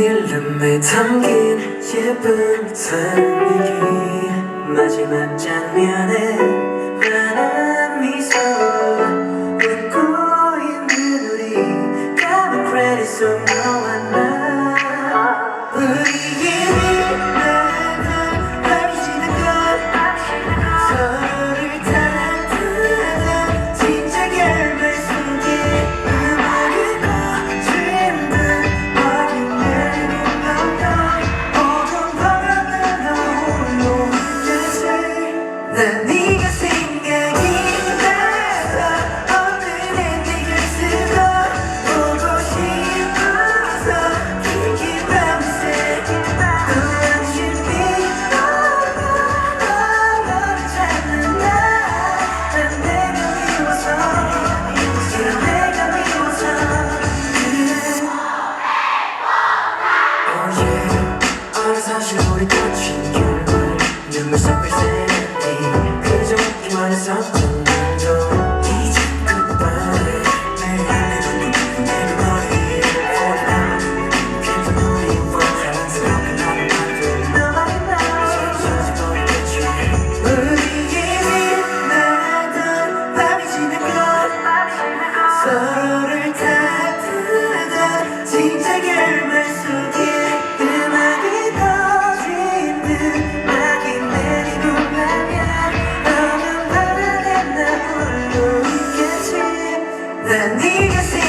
이름에 담긴 예쁜 사랑 얘기 마지막 장면에 환한 미소 웃고 있는 우리 까만 크레딧 속 너와 나 우리 surface He just